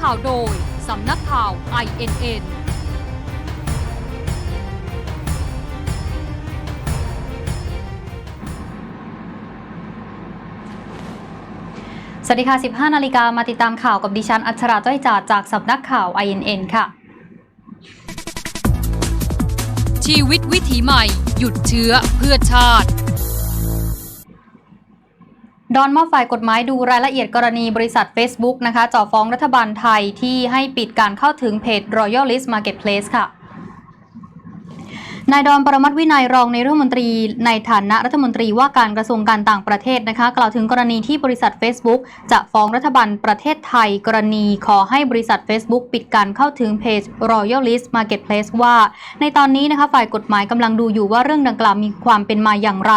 ข่าวโดย สำนักข่าว INN สวัสดีค่ะ 15 นาฬิกามาติดตามข่าวกับดิฉัน อัชราจ้อยจาดจากสำนักข่าว INN ค่ะ ชีวิตวิถีใหม่ หยุดเชื้อเพื่อชาติ ดอนมอบฝ่ายกฎหมายดูรายละเอียดกรณีบริษัท Facebook นะคะจ่อฟ้องรัฐบาลไทยที่ให้ปิดการเข้าถึงเพจ Royalist Marketplace ค่ะ นายดอนปรมัตวินัยรองในายรัฐมนตรีในฐานะรัฐมนตรีว่าการกระทรวงการต่างประเทศนะคะ กล่าวถึงกรณีที่บริษัท Facebook จะฟ้องรัฐบาลประเทศไทย กรณีขอให้บริษัท Facebook ปิดการเข้าถึงเพจ Royal List Marketplace ว่า ในตอนนี้นะคะฝ่ายกฎหมายกำลังดูอยู่ว่าเรื่องดังกล่าวมีความเป็นมาอย่างไร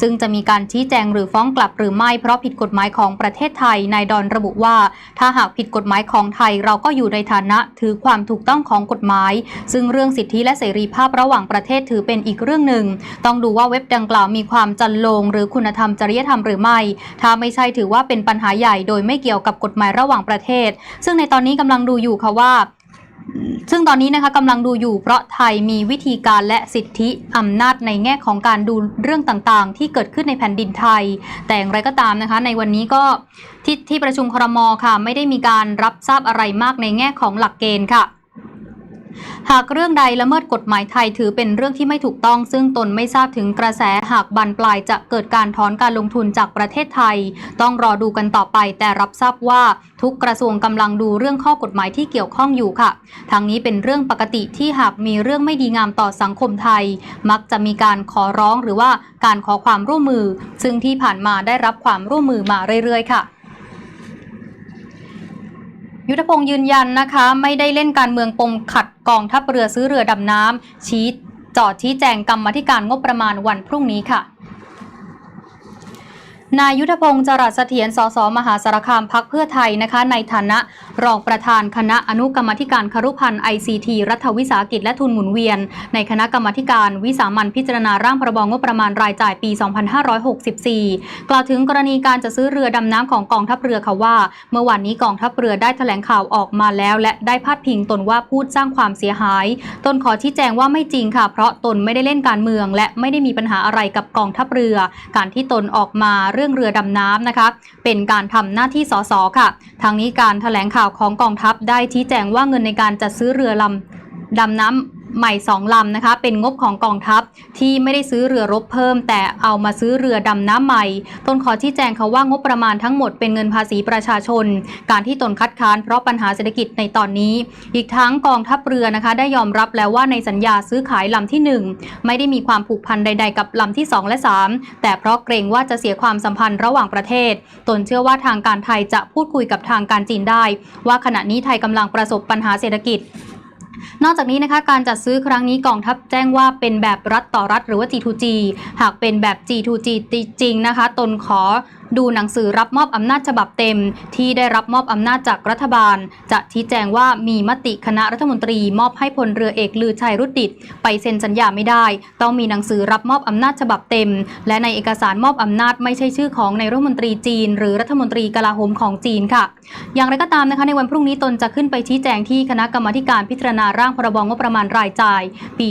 ซึ่งจะมีการชี้แจงหรือฟ้องกลับหรือไม่เพราะผิดกฎหมายของประเทศไทยนายดอนระบุว่า ถ้าหากผิดกฎหมายของไทยเราก็อยู่ในฐานะถือความถูกต้องของกฎหมาย ซึ่งเรื่องสิทธิและเสรีภาพระหว่างประเทศถือเป็นอีกเรื่องหนึ่ง ต้องดูว่าเว็บดังกล่าวมีความจันลง หรือคุณธรรมจริยธรรมหรือไม่ ถ้าไม่ใช่ถือว่าเป็นปัญหาใหญ่โดยไม่เกี่ยวกับกฎหมายระหว่างประเทศ ซึ่งในตอนนี้กำลังดูอยู่ค่ะว่าซึ่งตอนนี้นะคะกำลังดูอยู่เพราะไทยมีวิธีการและสิทธิอำนาจในแง่ของการดูเรื่องต่างๆ ที่เกิดขึ้นในแผ่นดินไทย แต่อย่างไรก็ตามนะคะ ในวันนี้ก็ที่ที่ประชุมครมค่ะ ไม่ได้มีการรับทราบอะไรมากในแง่ของหลักเกณฑ์ค่ะ หากเรื่องใดละเมิดกฎหมายไทยถือเป็นเรื่องที่ไม่ถูกต้อง ซึ่งตนไม่ทราบถึงกระแสหากบันปลายจะเกิดการถอนการลงทุนจากประเทศไทย ต้องรอดูกันต่อไป แต่รับทราบว่าทุกกระทรวงกำลังดูเรื่องข้อกฎหมายที่เกี่ยวข้องอยู่ค่ะทางนี้เป็นเรื่องปกติที่หากมีเรื่องไม่ดีงามต่อสังคมไทย มักจะมีการขอร้องหรือว่าการขอความร่วมมือ ซึ่งที่ผ่านมาได้รับความร่วมมือมาเรื่อยๆ ค่ะ ยุทธพงศ์ยืนยันนะคะ ไม่ได้เล่นการเมืองปมขัดกองทัพเรือซื้อเรือดำน้ำชี้จอดชี้แจงกรรมาธิการงบประมาณวันพรุ่งนี้ค่ะ นายยุทธพงศ์จรัสเสถียร สส มหาสารคามพักเพื่อไทยนะคะ ในฐานะ รองประธานคณะอนุกรรมธิการคารุพันธ์ ICT รัฐวิสาหกิจและทุนหมุนเวียน ในคณะกรรมธิการวิสามันพิจารณาร่างพรบงบประมาณรายจ่ายปี 2564 กล่าวถึงกรณีการจะซื้อเรือดำน้ำของกองทัพเรือค่ะว่า เมื่อวานนี้กองทัพเรือได้แถลงข่าวออกมาแล้ว และได้พาดพิงตนว่าพูดสร้างความเสียหาย ตนขอชี้แจงว่าไม่จริงค่ะ เพราะตนไม่ได้เล่นการเมือง และไม่ได้มีปัญหาอะไรกับกองทัพเรือ การที่ตนออกมาเรื่องเรือดำน้ำนะคะ เป็นการทำหน้าที่สสค่ะ ทางนี้การแถลงข่าวของกองทัพได้ชี้แจงว่าเงินในการจัดซื้อเรือลำดำน้ำ ใหม่สองลำนะคะ เป็นงบของกองทัพที่ไม่ได้ซื้อเรือรบเพิ่ม แต่เอามาซื้อเรือดำน้ำใหม่ตนขอชี้แจงเขาว่างบประมาณทั้งหมดเป็นเงินภาษีประชาชน การที่ตนคัดค้านเพราะปัญหาเศรษฐกิจในตอนนี้ อีกทั้งกองทัพเรือนะคะได้ยอมรับแล้วว่าในสัญญาซื้อขายลำที่ 1 ไม่ได้มีความผูกพันใด ๆ กับลำที่ 2 และ 3 แต่เพราะเกรงว่าจะเสียความสัมพันธ์ระหว่างประเทศ ตนเชื่อว่าทางการไทยจะพูดคุยกับทางการจีนได้ ว่าขณะนี้ไทยกำลังประสบปัญหาเศรษฐกิจ นอกจากนี้นะคะการจัดซื้อครั้งนี้กองทัพแจ้งว่าเป็นแบบรัฐต่อรัฐหรือว่า G2G หากเป็นแบบ G2G จริงนะคะ ตนขอ ดูหนังสือรับมอบอำนาจฉบับเต็ม ที่ได้รับมอบอำนาจจากรัฐบาล จะชี้แจงว่ามีมติคณะรัฐมนตรีมอบให้พลเรือเอกลือชัยรุดดิต ไปเซ็นสัญญาไม่ได้ ต้องมีหนังสือรับมอบอำนาจฉบับเต็ม และในเอกสารมอบอำนาจไม่ใช่ชื่อของในายรัฐมนตรีจีน หรือรัฐมนตรีกลาโหมของจีนค่ะ อย่างไรก็ตามนะคะในวันพรุ่งนี้ตนจะขึ้นไปชี้แจงที่คณะกรรมาการพิจารณาร่างพรบงบประมาณรายจ่าย ปี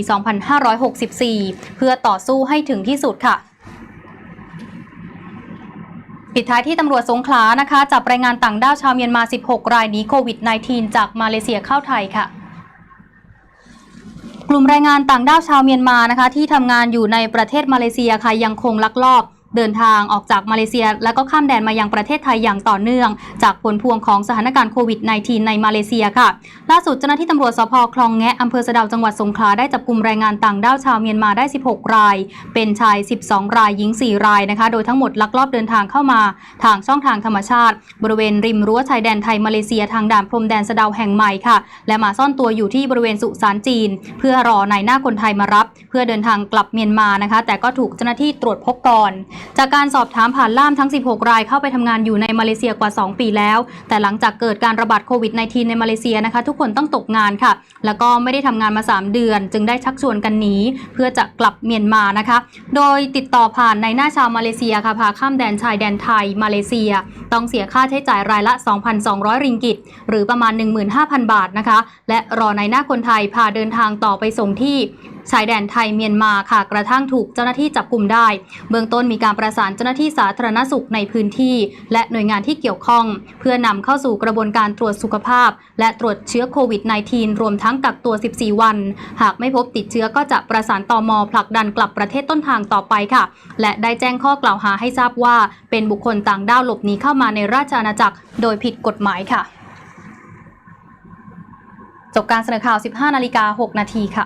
2564 เพื่อต่อสู้ให้ถึงที่สุดค่ะ ปิดท้ายที่ตำรวจสงขลานะคะ จับแรงงานต่างด้าวชาวเมียนมา 16 รายหนีโควิด -19 จากมาเลเซียเข้าไทยค่ะ กลุ่มแรงงานต่างด้าวชาวเมียนมานะคะ ที่ทำงานอยู่ในประเทศมาเลเซียค่ะยังคงลักลอบ เดินทางออกจากมาเลเซีย และก็ข้ามแดนมายังประเทศไทยอย่างต่อเนื่อง จากผลพวงของสถานการณ์โควิด -19 ในมาเลเซียค่ะ ล่าสุดเจ้าหน้าที่ตำรวจสพคลองแงะอำเภอสะดาวจังหวัดสงขลาได้จับกลุ่มแรงงานต่างด้าวชาวเมียนมาได้ 16 ราย เป็นชาย 12 รายหญิง 4 รายนะคะ โดยทั้งหมดลักลอบเดินทางเข้ามา ทางช่องทางธรรมชาติ บริเวณริมรั้วชายแดนไทยมาเลเซียทางด่านพรมแดนสะดาวแห่งใหม่ค่ะ และมาซ่อนตัวอยู่ที่บริเวณสุสานจีน เพื่อรอนายหน้าคนไทยมารับ เพื่อเดินทางกลับเมียนมานะคะ แต่ก็ถูกเจ้าหน้าที่ตรวจพบก่อนจากการสอบถามผ่านล่ามทั้ง 16 รายเข้าไปทำงานอยู่ในมาเลเซียกว่า 2 ปีแล้ว แต่หลังจากเกิดการระบาดโควิด -19 ในมาเลเซียนะคะ ทุกคนต้องตกงานค่ะ แล้วก็ไม่ได้ทำงานมา 3 เดือน จึงได้ชักชวนกันหนีเพื่อจะกลับเมียนมานะคะ โดยติดต่อผ่านในหน้าชาวมาเลเซียค่ะพาข้ามแดนชายแดนไทยมาเลเซีย ต้องเสียค่าใช้จ่ายรายละ 2,200 ริงกิต หรือประมาณ 15,000 บาทนะคะ และรอในหน้าคนไทยพาเดินทางต่อไปส่งที่ชายแดนไทยเมียนมาค่ะ กระทั่งถูกเจ้าหน้าที่จับกลุ่มได้ เบื้องต้นมีการประสานเจ้าหน้าที่สาธารณสุขในพื้นที่ และหน่วยงานที่เกี่ยวข้อง เพื่อนำเข้าสู่กระบวนการตรวจสุขภาพ และตรวจเชื้อโควิด -19 รวมทั้งกักตัว 14 วัน หากไม่พบติดเชื้อก็จะประสานตอมอผลักดันกลับประเทศต้นทางต่อไปค่ะ และได้แจ้งข้อกล่าวหาให้ทราบว่า เป็นบุคคลต่างด้าวหลบหนีเข้ามาในราชอาณาจักร โดยผิดกฎหมายค่ะ จบการเสนอข่าว 15 นาฬิกา 6 นาทีค่ะ